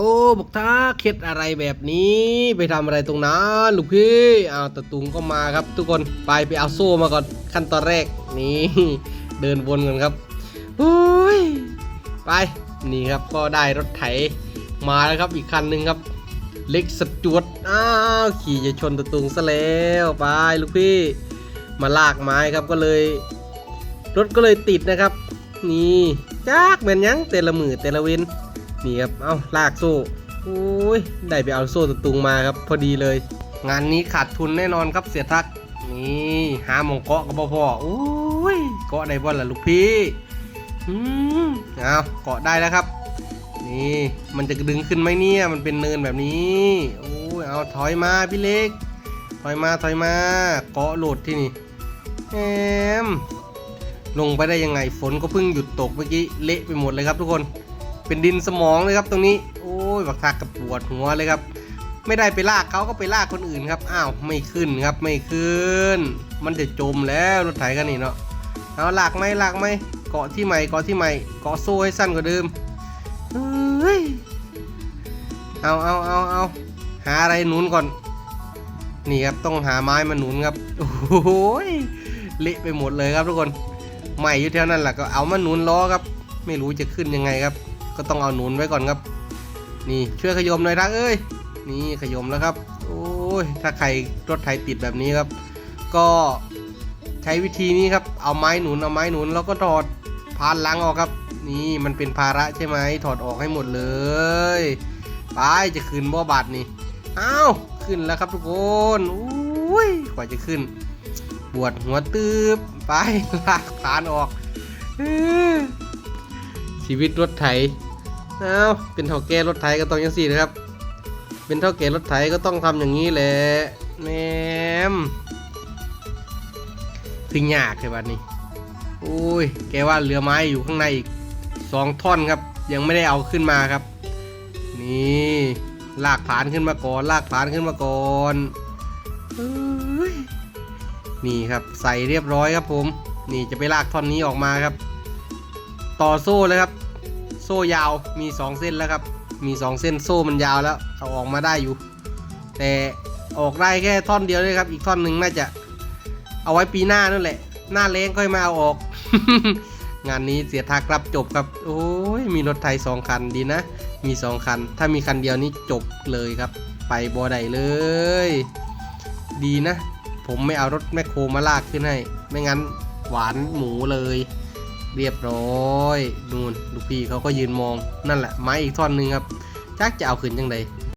โอ้บุกท้าเคล็ดอะไรแบบนี้ ไปทำอะไรตรงนั้นลูกพี่อ้าวตะตุงก็มาครับ ทุกคนไปไปเอาโซ่มาก่อนขั้นตอนแรกนี่เดินวนกันครับโอ้ยไปนี่ครับก็ได้รถไถมาแล้วครับอีกคันหนึ่งครับ เล็กสจวดอ้าวขี่จะชนตะตุงซะแล้วไปลูกพี่ มาลากไม้ครับก็เลย รถก็เลยติดนะครับ นี่จักเหมือนยังแต่ละมือแต่ละเว้น นี่ครับ เอาลากโซ่โอ้ยได้ไปเอาโซ่ตุงมาครับพอดีเลย งานนี้ขาดทุนแน่นอนครับเสียทักนี่หาหมองเกาะกับพ่อโอ้ยเกาะได้บ่ล่ะลูกพี่อืมเอาเกาะได้แล้วครับ นี่มันจะดึงขึ้นไหมเนี่ยมันเป็นเนินแบบนี้โอ้ยเอาถอยมาพี่เล็ก ถอยมาถอยมาเกาะโหลดที่นี่แอมลงไปได้ยังไงฝนก็เพิ่งหยุดตกเมื่อกี้เละไปหมดเลยครับทุกคน เป็นดินสมองเลยครับตรงนี้ โอ้ยบักทักกับปวดหัวเลยครับ ไม่ได้ไปลากเขาก็ไปลากคนอื่นครับ อ้าวไม่ขึ้นครับไม่ขึ้น มันจะจมแล้วรถไถกันนี่เนาะ เอาลากไหมลากไหมเกาะที่ใหม่เกาะที่ใหม่เกาะโซ่ให้สั้นกว่าเดิมเฮ้ย เอาเอาเอาเอาหาอะไรหนุนก่อน นี่ครับต้องหาไม้มาหนุนครับ โอ้ยเละไปหมดเลยครับทุกคนใหม่อยู่แถวนั้นแหละก็เอามาหนุนล้อครับ ไม่รู้จะขึ้นยังไงครับ ก็ต้องเอาหนุนไว้ก่อนครับ นี่ช่วยขยมหน่อยทักเอ้ยนี่ขยมแล้วครับ โอ้ยถ้าใครรถไถติดแบบนี้ครับ ก็ใช้วิธีนี้ครับ เอาไม้หนุนเอาไม้หนุนแล้วก็ถอดพานหลังออกครับ นี่มันเป็นภาระใช่ไหมถอดออกให้หมดเลยไปจะขึ้นบ่อบาดนี่อ้าวขึ้นแล้วครับทุกคนอุ้ยกว่าจะขึ้นปวดหัวตืบไปลากฐานออกชีวิตรถไถ เอาเป็นเท่าแก่รถไถก็ต้องอย่างสี่นะครับ เป็นเท่าแก่รถไถก็ต้องทำอย่างนี้แหละแหมถึงยากใช่ปะนี่โอ้ยแกว่าเรือไม้อยู่ข้างในอีกสองท่อนครับ ยังไม่ได้เอาขึ้นมาครับ นี่ลากผานขึ้นมาก่อน ลากผานขึ้นมาก่อนอนี่ครับใส่เรียบร้อยครับผม นี่จะไปลากท่อนนี้ออกมาครับ ต่อโซ่เลยครับ โซ่ยาวมี 2 เส้นแล้วครับ มี 2 เส้นโซ่มันยาวแล้วเอาออกมาได้อยู่ แต่ออกได้แค่ท่อนเดียวเลยครับ อีกท่อนหนึ่งน่าจะ เอาไว้ปีหน้านั่นแหละ หน้าเล้งค่อยมาเอาออก งานนี้เสียทักรับจบครับ โอ้ยมีรถไทยสองคันดีนะ มีสองคัน ถ้ามีคันเดียวนี่จบเลยครับ ไปบอไดเลย ดีนะ ผมไม่เอารถแมคโครมาลากขึ้นให้ ไม่งั้นหวานหมูเลย เรียบร้อยนู่นลูกพี่เขาก็ยืนมองนั่นแหละไม้อีกท่อนหนึ่งครับจักจะเอาขึ้นยังไง